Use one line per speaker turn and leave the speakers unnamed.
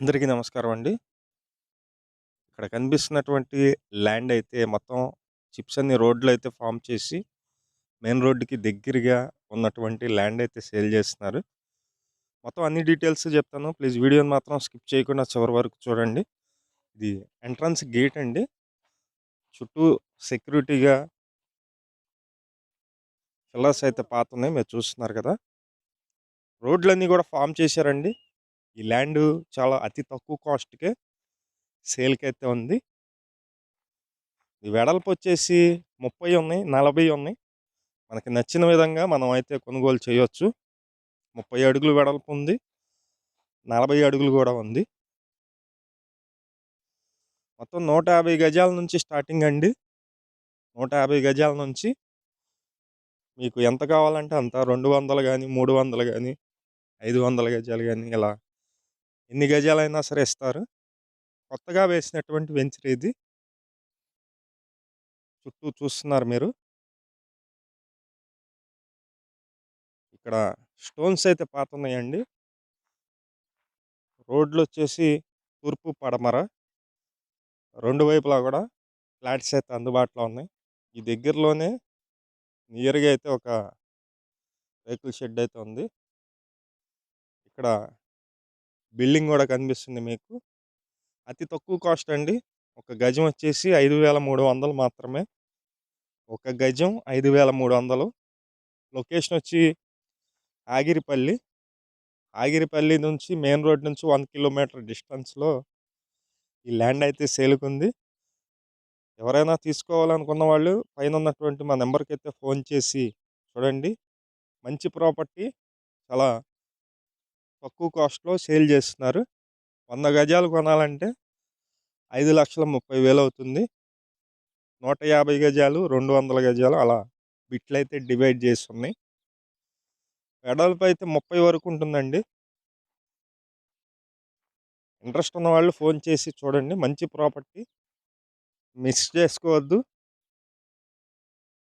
అందరికీ నమస్కారం అండి. ఇక్కడ కనిపిస్తున్నటువంటి ల్యాండ్ అయితే మొత్తం చిప్స్ అన్ని రోడ్లు అయితే ఫామ్ చేసి మెయిన్ రోడ్డుకి దగ్గరగా ఉన్నటువంటి ల్యాండ్ అయితే సేల్ చేస్తున్నారు. మొత్తం అన్ని డీటెయిల్స్ చెప్తాను. ప్లీజ్ వీడియోని మాత్రం స్కిప్ చేయకుండా చివరి వరకు చూడండి. ఇది ఎంట్రన్స్ గేట్ అండి. చుట్టూ సెక్యూరిటీగా పిల్లర్స్ అయితే పాతున్నాయి. మీరు చూస్తున్నారు కదా! రోడ్లన్నీ కూడా ఫామ్ చేశారండి. ఈ ల్యాండ్ చాలా అతి తక్కువ కాస్ట్‌కే సేల్‌కైతే ఉంది. ఈ వెడల్పు వచ్చేసి 30 ఉన్నాయి, 40 ఉన్నాయి. మనకి నచ్చిన విధంగా మనం అయితే కొనుగోలు చేయొచ్చు. 30 అడుగులు వెడల్పు ఉంది. 40 అడుగులు కూడా ఉంది. మొత్తం 150 గజాల నుంచి స్టార్టింగ్ అండి. 150 గజాల నుంచి మీకు ఎంత కావాలంటే అంత రెండు వందలు కానీ మూడు వందలు కానీ ఐదు వందల గజాలు కానీ ఇలా ఎన్ని గజాలైనా సరే ఇస్తారు. కొత్తగా వేసినటువంటి వెంచర్ ఇది. చుట్టూ చూస్తున్నారు మీరు. ఇక్కడ స్టోన్స్ అయితే పాతున్నాయండి. రోడ్లొచ్చేసి తూర్పు, పడమర. రెండు వైపులా కూడా ఫ్లాట్స్ అయితే అందుబాటులో ఉన్నాయి. ఈ దగ్గరలోనే నియర్‌గా అయితే ఒక రేకుల షెడ్ అయితే ఉంది. ఇక్కడ బిల్డింగ్ కూడా కనిపిస్తుంది మీకు. అతి తక్కువ కాస్ట్ అండి. ఒక గజం వచ్చేసి 5300 మాత్రమే. ఒక గజం 5300 లొకేషన్ వచ్చి ఆగిరిపల్లి. ఆగిరిపల్లి నుంచి మెయిన్ రోడ్ నుంచి వన్ కిలోమీటర్ డిస్టెన్స్‌లో ఈ ల్యాండ్ అయితే సేలుకుంది ఎవరైనా తీసుకోవాలనుకున్న వాళ్ళు పైన ఉన్నటువంటి మా నెంబర్కి అయితే ఫోన్ చేసి చూడండి. మంచి ప్రాపర్టీ చాలా తక్కువ కాస్ట్‌లో సేల్ చేస్తున్నారు. వంద గజాలు కొనాలంటే 5,30,000 అవుతుంది. 150 గజాలు, 200 గజాలు అలా బిట్లయితే డివైడ్ చేసి ఉన్నాయి. వెడల్పు అయితే 30 వరకు ఉంటుందండి. ఇంట్రెస్ట్ ఉన్న వాళ్ళు ఫోన్ చేసి చూడండి. మంచి ప్రాపర్టీ. మిస్ చేసుకోవద్దు.